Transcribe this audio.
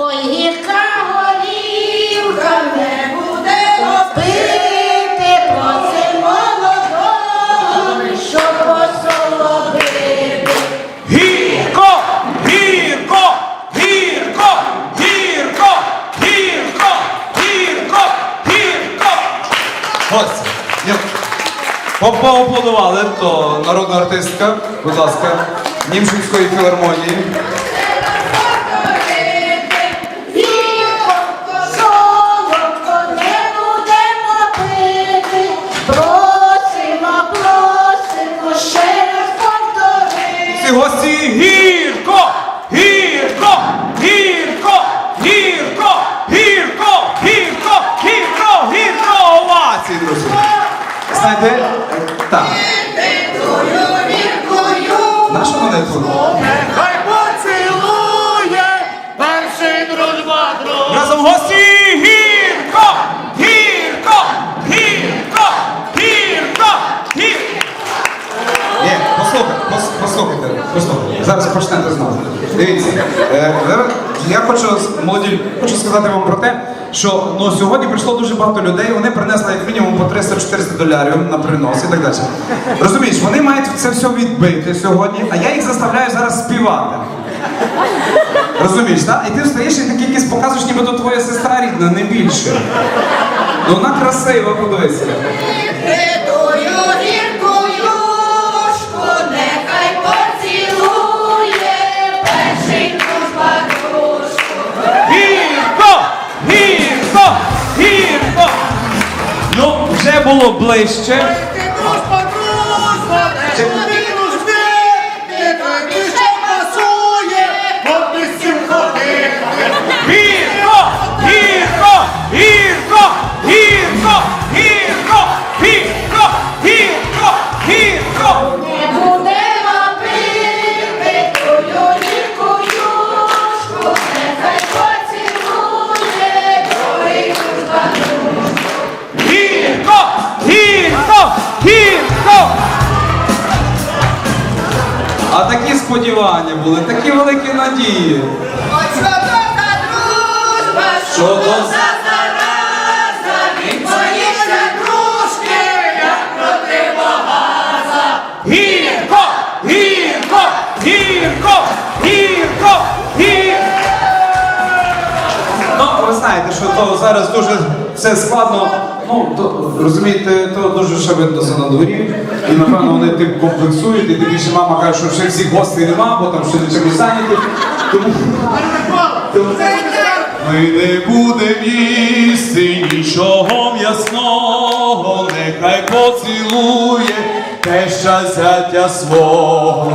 Ой, гірка горілка, не будемо пити, просимо молодого, щоб посолодити. Гірко, гірко, гірко, гірко, гірко, гірко, гірко. Ось. Поаплодували, то народна артистка, будь ласка, Німшинської філармонії. Повторити. Гості! Гірко, гірко, гірко, гірко, гірко, гірко, гірко, гірко, овації. ці друзі. Знаєте, так. Наша мене Зараз почнете знову. Дивіться, е, я хочу молоді, хочу сказати вам про те, що ну, сьогодні прийшло дуже багато людей, вони принесли як мінімум по 300-400 долярів на принос і так далі. Розумієш, вони мають це все відбити сьогодні, а я їх заставляю зараз співати. Розумієш, так? І ти встаєш і такі якісь показуєш, ніби то твоя сестра рідна, не більше. Ну вона красива, подивися. Було ближче. А такі сподівання були, такі великі надії. От що то за дружба, Що то за- зараза, він боїться дружки, як противогаза. Гірко, гірко, гірко, гірко, гірко. Ну, ви знаєте, що то зараз дуже все складно. Ну, то, розумієте, то дуже ще за на дворі. І напевно вони тим комплексують, і тим більше мама каже, що ще всіх гостей нема, бо там ще не чимось зайняті. Тому, тому ми не будемо їсти нічого м'ясного, нехай поцілує теща зятя свого.